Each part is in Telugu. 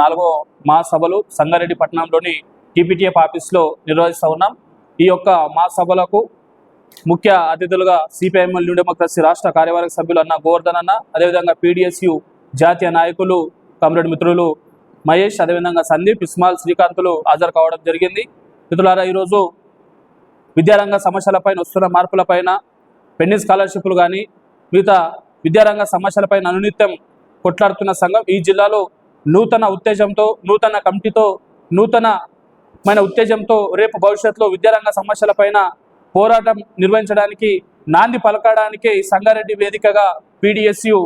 నాలుగో మహాసభలు సంగారెడ్డి పట్టణంలోని టీపీటీఎఫ్ ఆఫీస్లో నిర్వహిస్తూ ఉన్నాం. ఈ యొక్క మహాసభలకు ముఖ్య అతిథులుగా సిపిఐఎం న్యూ డెమోక్రసీ రాష్ట్ర కార్యవర్గ సభ్యులు అన్న గోవర్ధన్ అన్న అదేవిధంగా పీడిఎస్యు జాతీయ నాయకులు కమ్రేడ్ మిత్రులు మహేష్ అదేవిధంగా సందీప్ ఇస్మాల్ శ్రీకాంతులు హాజరు కావడం జరిగింది. మిత్రులారా ఈరోజు విద్యారంగ సమస్యలపైన వస్తున్న మార్పులపైన పెండింగ్ స్కాలర్షిప్లు కానీ మిగతా విద్యారంగ సమస్యలపైన అనునిత్యం కొట్లాడుతున్న సంఘం ఈ జిల్లాలో నూతన ఉత్తేజంతో నూతన కమిటీతో నూతనమైన ఉత్తేజంతో రేపు భవిష్యత్తులో విద్యారంగ సమస్యలపైన పోరాటం నిర్వహించడానికి నాంది పలకడానికి సంగారెడ్డి వేదికగా పీడిఎస్యు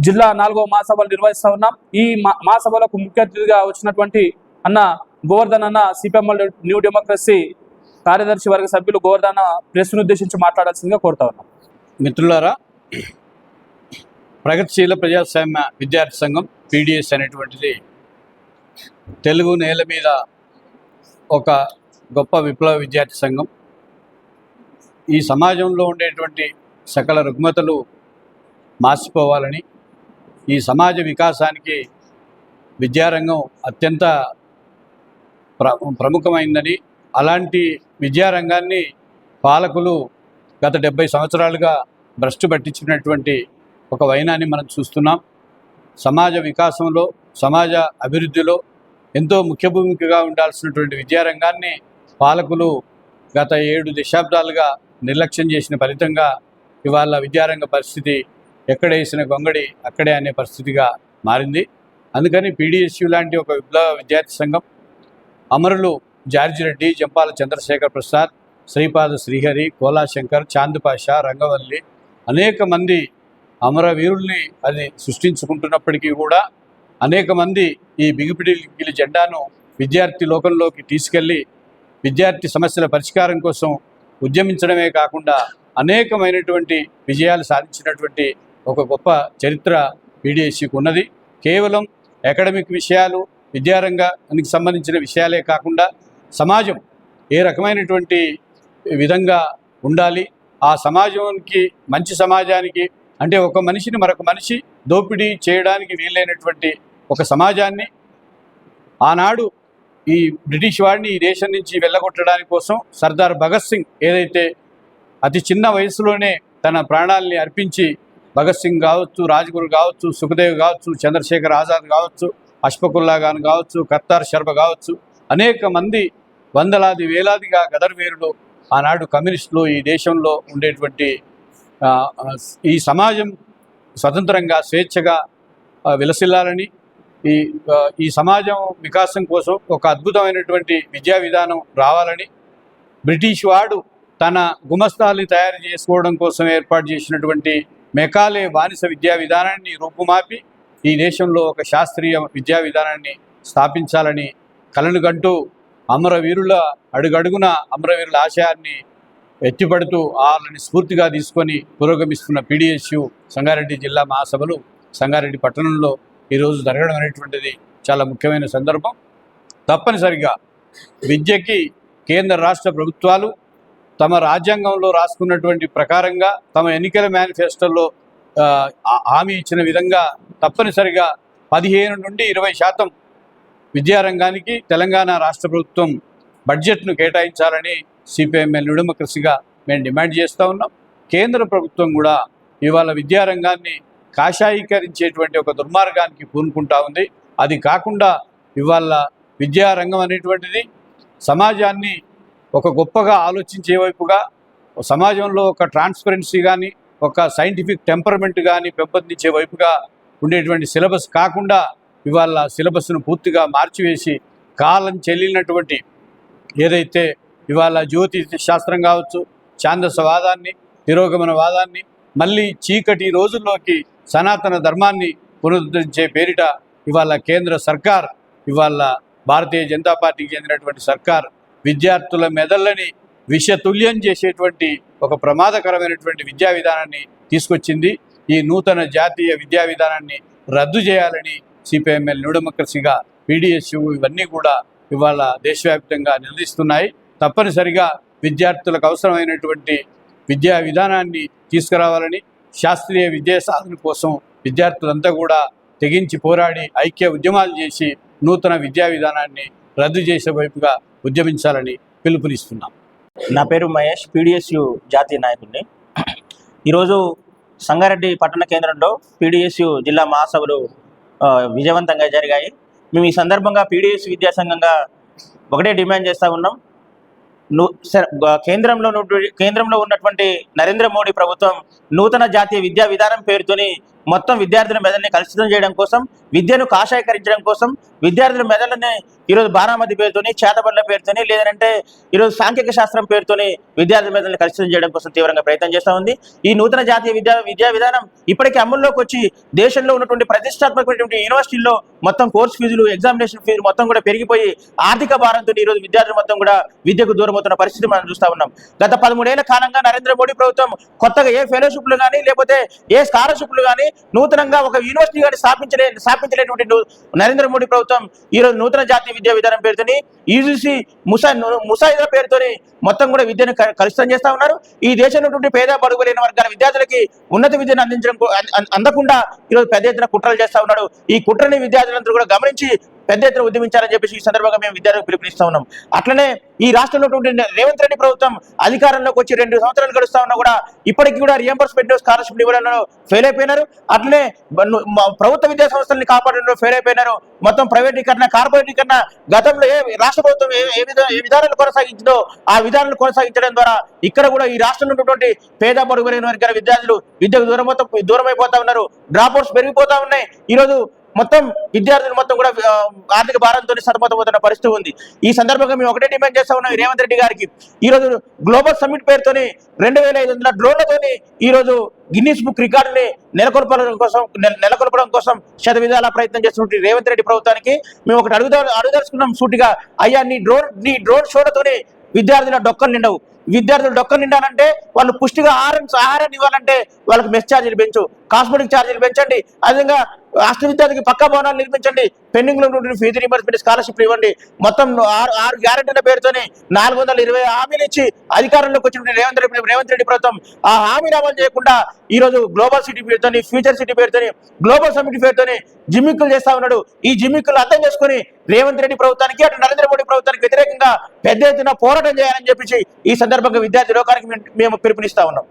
జిల్లా నాలుగో మహాసభలు నిర్వహిస్తా ఉన్నాం. ఈ మా- మహాసభలకు ముఖ్య అతిథిగా వచ్చినటువంటి అన్న గోవర్ధన్ అన్న సిపిఎంఎల్ న్యూ డెమోక్రసీ కార్యదర్శి వర్గ సభ్యులు గోవర్ధన్ ప్రెస్ను ఉద్దేశించి మాట్లాడాల్సిందిగా కోరుతా ఉన్నాం. మిత్రులారా ప్రగతిశీల ప్రజాస్వామ్య విద్యార్థి సంఘం పీడిఎస్ అనేటువంటిది తెలుగు నేల మీద ఒక గొప్ప విప్లవ విద్యార్థి సంఘం. ఈ సమాజంలో ఉండేటువంటి సకల రుగ్మతలు మార్చిపోవాలని ఈ సమాజ వికాసానికి విద్యారంగం అత్యంత ప్ర ప్రముఖమైందని అలాంటి విద్యారంగాన్ని పాలకులు గత డెబ్బై సంవత్సరాలుగా భ్రష్టు పట్టించినటువంటి ఒక వైనాన్ని మనం చూస్తున్నాం. సమాజ వికాసంలో సమాజ అభివృద్ధిలో ఎంతో ముఖ్య భూమికగా ఉండాల్సినటువంటి విద్యారంగాన్ని పాలకులు గత ఏడు దశాబ్దాలుగా నిర్లక్ష్యం చేసిన ఫలితంగా ఇవాళ విద్యారంగ పరిస్థితి ఎక్కడేసిన గొంగడి అక్కడే అనే పరిస్థితిగా మారింది. అందుకని పీడిఎస్యు లాంటి ఒక విప్లవ విద్యార్థి సంఘం అమరులు జార్జి రెడ్డి జంపాల చంద్రశేఖర్ ప్రసాద్ శ్రీపాద శ్రీహరి కోలాశంకర్ చాందుపాషా రంగవల్లి అనేక మంది అమరవీరుల్ని అది సృష్టించుకుంటున్నప్పటికీ కూడా అనేక మంది ఈ బిగిపిడిగిలి జెండాను విద్యార్థి లోకంలోకి తీసుకెళ్ళి విద్యార్థి సమస్యల పరిష్కారం కోసం ఉద్యమించడమే కాకుండా అనేకమైనటువంటి విజయాలు సాధించినటువంటి ఒక గొప్ప చరిత్ర పీడిఎస్సికి ఉన్నది. కేవలం అకాడమిక్ విషయాలు విద్యారంగానికి సంబంధించిన విషయాలే కాకుండా సమాజం ఏ రకమైనటువంటి విధంగా ఉండాలి ఆ సమాజానికి మంచి సమాజానికి అంటే ఒక మనిషిని మరొక మనిషి దోపిడీ చేయడానికి వీలైనటువంటి ఒక సమాజాన్ని ఆనాడు ఈ బ్రిటిష్ వాడిని ఈ దేశం నుంచి వెళ్ళగొట్టడానికి కోసం సర్దార్ భగత్ సింగ్ ఏదైతే అతి చిన్న వయసులోనే తన ప్రాణాలని అర్పించి భగత్ సింగ్ కావచ్చు రాజ్గురు కావచ్చు సుఖదేవ్ కావచ్చు చంద్రశేఖర్ ఆజాద్ కావచ్చు అష్ఫకుల్లా ఖాన్ కావచ్చు కత్తార్ శర్మ కావచ్చు అనేక మంది వందలాది వేలాదిగా గదర్వీరులు ఆనాడు కమ్యూనిస్టులు ఈ దేశంలో ఉండేటువంటి ఈ సమాజం స్వతంత్రంగా స్వేచ్ఛగా విలసిల్లాలని ఈ ఈ సమాజం వికాసం కోసం ఒక అద్భుతమైనటువంటి విద్యా విధానం రావాలని బ్రిటిష్ వాడు తన గుమస్తాల్ని తయారు చేసుకోవడం కోసం ఏర్పాటు చేసినటువంటి మెకాలే బానిస విద్యా విధానాన్ని రూపుమాపి ఈ దేశంలో ఒక శాస్త్రీయ విద్యా విధానాన్ని స్థాపించాలని కలనుగంటూ అమరవీరుల అడుగడుగున అమరవీరుల ఆశయాన్ని ఎత్తిపడుతూ వాళ్ళని స్ఫూర్తిగా తీసుకొని పురోగమిస్తున్న పీడిఎస్యు సంగారెడ్డి జిల్లా మహాసభలు సంగారెడ్డి పట్టణంలో ఈరోజు జరగడం అనేటువంటిది చాలా ముఖ్యమైన సందర్భం. తప్పనిసరిగా విద్యకి కేంద్ర రాష్ట్ర ప్రభుత్వాలు తమ రాజ్యాంగంలో రాసుకున్నటువంటి ప్రకారంగా తమ ఎన్నికల మేనిఫెస్టోలో హామీ ఇచ్చిన విధంగా తప్పనిసరిగా పదిహేను నుండి ఇరవై శాతం విద్యారంగానికి తెలంగాణ రాష్ట్ర ప్రభుత్వం బడ్జెట్ను కేటాయించాలని సిపిఎంఎల్ నిడుమకృషిగా మేము డిమాండ్ చేస్తూ ఉన్నాం. కేంద్ర ప్రభుత్వం కూడా ఇవాళ విద్యారంగాన్ని కాషాయీకరించేటువంటి ఒక దుర్మార్గానికి పూనుకుంటా ఉంది. అది కాకుండా ఇవాళ విద్యారంగం అనేటువంటిది సమాజాన్ని ఒక గొప్పగా ఆలోచించే వైపుగా సమాజంలో ఒక ట్రాన్స్పరెన్సీ కానీ ఒక సైంటిఫిక్ టెంపర్మెంట్ కానీ పెంపొందించే వైపుగా ఉండేటువంటి సిలబస్ కాకుండా ఇవాళ సిలబస్ను పూర్తిగా మార్చివేసి కాలం చెల్లినటువంటి ఏదైతే ఇవాళ జ్యోతిష శాస్త్రం కావచ్చు ఛాందసవాదాన్ని తిరోగమన వాదాన్ని మళ్ళీ చీకటి రోజుల్లోకి సనాతన ధర్మాన్ని పునరుద్ధరించే పేరిట ఇవాళ కేంద్ర సర్కార్ ఇవాళ భారతీయ జనతా పార్టీకి చెందినటువంటి సర్కార్ విద్యార్థుల మెదళ్ళని విషతుల్యం చేసేటువంటి ఒక ప్రమాదకరమైనటువంటి విద్యా విధానాన్ని తీసుకొచ్చింది. ఈ నూతన జాతీయ విద్యా విధానాన్ని రద్దు చేయాలని సిపిఎంఎల్ న్యూడెమోక్రసీగా పీడిఎస్యు ఇవన్నీ కూడా ఇవాళ దేశవ్యాప్తంగా నిలదీస్తున్నాయి తప్పనిసరిగా విద్యార్థులకు అవసరమైనటువంటి విద్యా విధానాన్ని తీసుకురావాలని శాస్త్రీయ విద్యా సాధన కోసం విద్యార్థులంతా కూడా తెగించి పోరాడి ఐక్య ఉద్యమాలు చేసి నూతన విద్యా విధానాన్ని రద్దు చేసే వైపుగా ఉద్యమించాలని పిలుపునిస్తున్నాం. నా పేరు మహేష్ పీడిఎస్యు జాతీయ నాయకుడిని. ఈరోజు సంగారెడ్డి పట్టణ కేంద్రంలో పీడిఎస్యు జిల్లా మహాసభలు విజయవంతంగా జరిగాయి. మేము ఈ సందర్భంగా పీడిఎస్ విద్యాసంఘంగా ఒకటే డిమాండ్ చేస్తూ ఉన్నాం. స- గ- కేంద్రంలో కేంద్రంలో ఉన్నటువంటి నరేంద్ర మోడీ ప్రభుత్వం నూతన జాతీయ విద్యా విధానం పేరుతోని మొత్తం విద్యార్థుల మెదడుని కలుషితం చేయడం కోసం విద్యను కాషాయకరించడం కోసం విద్యార్థుల మెదడుని ఈరోజు బారామతి పేరుతోని చేతబడుల పేరుతోని లేదంటే ఈరోజు సాంఖ్యక శాస్త్రం పేరుతోని విద్యార్థుల మెదడుని కలుషితం చేయడం కోసం తీవ్రంగా ప్రయత్నం చేస్తూ ఉంది. ఈ నూతన జాతీయ విద్యా విద్యా విధానం ఇప్పటికే అమల్లోకి వచ్చి దేశంలో ఉన్నటువంటి ప్రతిష్టాత్మకమైనటువంటి యూనివర్సిటీల్లో మొత్తం కోర్స్ ఫీజులు ఎగ్జామినేషన్ ఫీజులు మొత్తం కూడా పెరిగిపోయి ఆర్థిక భారంతో ఈరోజు విద్యార్థులు మొత్తం కూడా విద్యకు దూరం అవుతున్న పరిస్థితి మనం చూస్తూ ఉన్నాం. గత పదమూడేళ్ళ కాలంగా నరేంద్ర మోడీ ప్రభుత్వం కొత్తగా ఏ ఫెలోషిప్లు కానీ లేకపోతే ఏ స్కాలర్షిప్లు కానీ నూతనంగా ఒక యూనివర్సిటీ కానీ స్థాపించలే స్థాపించలేటువంటి నరేంద్ర మోడీ ప్రభుత్వం ఈరోజు నూతన జాతీయ విద్యా విధానం పేరుతోని యూజీసీ ముసా ముసాయిదా పేరుతోని మొత్తం కూడా విద్యను కలుషితం చేస్తా ఉన్నారు. ఈ దేశంలోటువంటి పేద పడుగులేని వర్గాల విద్యార్థులకి ఉన్నత విద్యను అందించడం అందకుండా ఈరోజు పెద్ద ఎత్తున కుట్రలు చేస్తా ఉన్నాడు ఈ కుట్రని విద్యార్థులందరూ కూడా గమనించి పెద్ద ఎత్తున ఉద్యమించాలని చెప్పేసి ఈ సందర్భంగా మేము విద్యార్థులకు పిలుపునిస్తా ఉన్నాం. అట్లనే ఈ రాష్ట్రంలో రేవంత్ రెడ్డి ప్రభుత్వం అధికారంలోకి వచ్చి రెండు సంవత్సరాలు గడుస్తా ఉన్నా కూడా ఇప్పటికీ కూడా రియంబర్స్మెంట్ స్కాలర్షిప్ ఇవ్వడంలో ఫెయిల్ అయిపోయినారు. అట్లనే ప్రభుత్వ విద్యా సంస్థల్ని కాపాడంలో ఫెయిల్ అయిపోయినారు. మొత్తం ప్రైవేటీకరణ కార్పొరేటీకరణ గతంలో ఏ రాష్ట్ర ప్రభుత్వం ఏ ఏ ఏ విధానాలు కొనసాగించిందో ఆ విధానాలను కొనసాగించడం ద్వారా ఇక్కడ కూడా ఈ రాష్ట్రంలో ఉన్నటువంటి పేద బడుగులైన వర్గాల విద్యార్థులు విద్యకు దూరం దూరం అయిపోతా ఉన్నారు. డ్రాప్ అవుట్స్ పెరిగిపోతా ఉన్నాయి. ఈరోజు మొత్తం విద్యార్థులు మొత్తం కూడా ఆర్థిక భారంతో సతమతమవుతున్న పరిస్థితి ఉంది. ఈ సందర్భంగా మేము ఒకటే డిమాండ్ చేస్తా ఉన్నాం రేవంత్ రెడ్డి గారికి. ఈ రోజు గ్లోబల్ సమ్మిట్ పేరుతోని రెండు వేల ఐదు వందల డ్రోన్లతోని ఈ రోజు గిన్నీస్ బుక్ రికార్డుని నెలకొల్పడం కోసం నెల- నెలకొల్పడం కోసం శత విధాల ప్రయత్నం చేస్తున్న రేవంత్ రెడ్డి ప్రభుత్వానికి మేము ఒకటి అడుగుదా అడుగుదలుచుకున్నాం సూటిగా. అయ్యా నీ డ్రోన్ నీ డ్రోన్ షోలతోని విద్యార్థుల డొక్కలు నిండవు. విద్యార్థులు డొక్కలు నిండాలంటే వాళ్ళు పుష్టిగా ఆహారం ఆహారాన్ని ఇవ్వాలంటే వాళ్ళకి మెస్ ఛార్జీలు పెంచు. కాస్మెటిక్ ఛార్జీలు పెంచండి. అదేవిధంగా రాష్ట్ర విద్యార్థికి పక్కా భవనాలు నిర్మించండి. పెండింగ్లో ఉన్నటువంటి ఫీజు రీంబర్స్మెంట్ స్కాలర్షిప్ ఇవ్వండి. మొత్తం ఆరు ఆరు గ్యారెంటీల పేరుతోని నాలుగు వందల ఇరవై హామీలు ఇచ్చి అధికారంలోకి వచ్చిన రేవంత్ రెడ్డి రేవంత్ రెడ్డి ప్రభుత్వం ఆ హామీలు అమలు చేయకుండా ఈ రోజు గ్లోబల్ సిటీ పేరుతోని ఫ్యూచర్ సిటీ పేరుతోని గ్లోబల్ సమిట్ పేరుతోని జిమ్మిక్కులు చేస్తా ఉన్నాడు. ఈ జిమ్మిక్కులు అర్థం చేసుకుని రేవంత్ రెడ్డి ప్రభుత్వానికి అటు నరేంద్ర మోడీ ప్రభుత్వానికి వ్యతిరేకంగా పెద్ద ఎత్తున పోరాటం చేయాలని చెప్పేసి ఈ సందర్భంగా విద్యార్థి లోకానికి మేము- మేము పిలుపునిస్తా ఉన్నాం.